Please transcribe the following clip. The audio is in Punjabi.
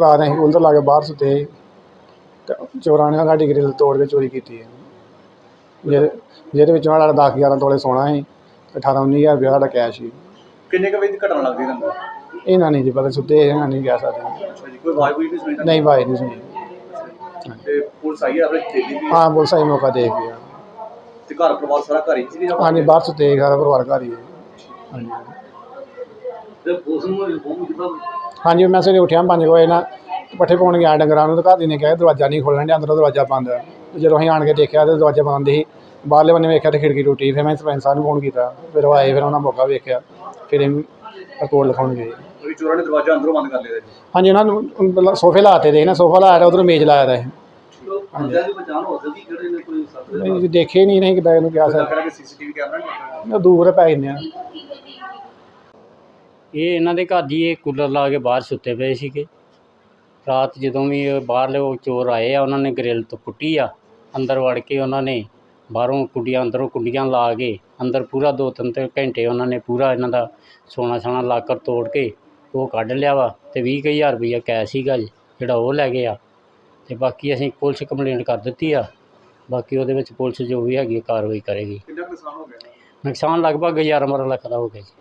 ਰਾਤ ਅਸੀਂ ਉਧਰ ਲਾ ਕੇ ਬਾਹਰ ਸੁੱਤੇ ਸੀ। ਤੇ ਚੋਰਾਂ ਨੇ ਸਾਡੀ ਗ੍ਰਿਲ ਤੋੜ ਕੇ ਚੋਰੀ ਕੀਤੀ ਹੈ। ਜਿਹਦੇ ਜਿਹਦੇ ਵਿੱਚੋਂ ਸਾਡਾ 10 11 ਤੋਲੇ ਸੋਨਾ ਸੀ ਤੇ 18 19000 ਰੁਪਇਆ ਸਾਡਾ ਕੈਸ਼ ਸੀ। ਕਿੰਨੇ ਕੁ ਵਜੇ ਦੀ ਘਟਨਾ ਲੱਗਦੀ ਤੁਹਾਨੂੰ? ਇਹਨਾਂ ਨਹੀਂ ਜੀ ਪਤਾ ਸੁੱਤੇ ਸੀ, ਇਹਨਾਂ ਨਹੀਂ ਕਹਿ ਸਕਦੇ। ਅੱਛਾ ਜੀ ਕੋਈ ਆਵਾਜ਼ ਕੋਈ ਨਹੀਂ ਸੁਣੀ? ਤੁਹਾਨੂੰ? ਨਹੀਂ ਭਾਈ ਨਹੀਂ ਸੁਣੀ। ਤੇ ਪੁਲਿਸ ਆਈ ਆ ਆਪਣੇ ਤੇਜ਼ੀ ਦੀ? ਹਾਂ ਪੁਲਿਸ ਆਈ ਮੌਕਾ ਦੇਖ ਗਿਆ ਤੇ ਘਰ ਪਰਿਵਾਰ ਸਾਰਾ ਘਰ ਹੀ ਸੀ ਹਾਂਜੀ ਬਾਹਰ ਸੁੱਤੇ ਸੀ, ਸਾਰਾ ਪਰਿਵਾਰ ਘਰ ਹੀ ਹੈ ਹਾਂਜੀ। ਤੇ ਪੁਲਿਸ ਨੂੰ ਇਨਫੋਰਮ ਕੀਤਾ ਹਾਂਜੀ ਮੈਂ ਸਵੇਰੇ ਉੱਠਿਆ 5 ਵਜੇ ਨਾ ਪੱਠੇ ਪਾਉਣ ਗਿਆ ਡੰਗਰਾਂ ਨੂੰ ਤੇ ਘਰ ਦੀ ਨੇ ਕਿਹਾ ਦਰਵਾਜ਼ਾ ਨਹੀਂ ਖੋਲਣ ਡਿਆ ਅੰਦਰੋਂ ਦਰਵਾਜ਼ਾ ਬੰਦ। ਹੈ ਜਦੋਂ ਅਸੀਂ ਆਣ ਕੇ ਦੇਖਿਆ ਤੇ ਦਰਵਾਜ਼ਾ ਬੰਦ ਸੀ ਬਾਹਰਲੇ ਬੰਨੇ ਵੇਖਿਆ ਤੇ ਖਿੜਕੀ ਟੁੱਟੀ ਫਿਰ ਮੈਂ ਸਰਪੰਚ ਸਾਹਿਬ ਨੂੰ ਫੋਨ ਕੀਤਾ। ਫਿਰ ਉਹ ਆਏ ਫਿਰ ਉਹਨਾਂ ਮੌਕਾ ਵੇਖਿਆ ਫਿਰ ਇਹ ਰਿਪੋਰਟ ਲਿਖਾਉਣ ਗਏ। ਕੋਈ ਚੋਰਾਂ ਨੇ ਦਰਵਾਜ਼ਾ ਅੰਦਰੋਂ ਬੰਦ ਕਰ ਲਿਆ ਜੀ। ਹਾਂਜੀ ਉਹਨਾਂ ਨੂੰ ਪਹਿਲਾਂ ਸੋਫੇ ਲਾਤੇ ਦੇ ਨਾ ਸੋਫਾ ਲਾਇਆ ਉਧਰ ਮੇਜ਼ ਲਾਇਆ ਦਾ ਸੀ। ਬੰਦਿਆਂ ਦੀ ਪਛਾਣ ਹੋ ਸਕਦੀ ਕਿਹੜੇ ਨੇ ਕੋਈ ਸੱਤ ਨਹੀਂ ਜੀ ਦੇਖੇ ਨਹੀਂ ਨਹੀਂ ਕਿਦਾਂ ਇਹਨੂੰ ਕਿਹਾ ਸਰ। ਕਰਾਂਗੇ ਸੀਸੀਟੀਵੀ ਕੈਮਰਾ ਨਹੀਂ ਦੂਰ ਪੈ ਜਾਂਦੇ ਆ। ਇਹ ਇਹਨਾਂ ਦੇ ਘਰ ਜੀ ਇਹ ਕੂਲਰ ਲਾ ਕੇ ਬਾਹਰ ਸੁੱਤੇ ਪਏ ਸੀਗੇ। ਰਾਤ ਜਦੋਂ ਵੀ ਇਹ ਬਾਹਰਲੇ ਉਹ ਚੋਰ ਆਏ ਆ ਉਹਨਾਂ ਨੇ ਗ੍ਰਿਲ ਤੋਂ ਪੁੱਟੀ ਆ। ਅੰਦਰ ਵੜ ਕੇ ਉਹਨਾਂ ਨੇ ਬਾਹਰੋਂ ਕੁੰਡੀਆਂ ਅੰਦਰੋਂ ਕੁੰਡੀਆਂ ਲਾ ਕੇ ਅੰਦਰ ਪੂਰਾ ਦੋ ਤਿੰਨ ਤੇ ਘੰਟੇ ਉਹਨਾਂ ਨੇ ਪੂਰਾ ਇਹਨਾਂ ਦਾ ਸੋਨਾ ਸਾਨਾ ਲਾਕਰ ਤੋੜ ਕੇ ਉਹ ਕੱਢ ਲਿਆ ਵਾ ਤੇ 20000 ਰੁਪਈਆ ਕੈਸ਼ ਸੀਗਾ ਜੀ ਜਿਹੜਾ ਉਹ ਲੈ ਗਏ ਆ। ਤੇ ਬਾਕੀ ਅਸੀਂ ਪੁਲਿਸ ਕੰਪਲੇਂਟ ਕਰ ਦਿੱਤੀ ਆ। ਬਾਕੀ ਉਹਦੇ ਵਿੱਚ ਪੁਲਿਸ ਜੋ ਵੀ ਹੈਗੀ ਆ ਕਾਰਵਾਈ ਕਰੇਗੀ। ਕਿੰਨਾ ਕੁ ਨੁਕਸਾਨ ਹੋ ਗਿਆ? ਨੁਕਸਾਨ ਲਗਭਗ 11 ਬਾਰਾਂ ਲੱਖ ਦਾ ਹੋ ਗਿਆ ਜੀ।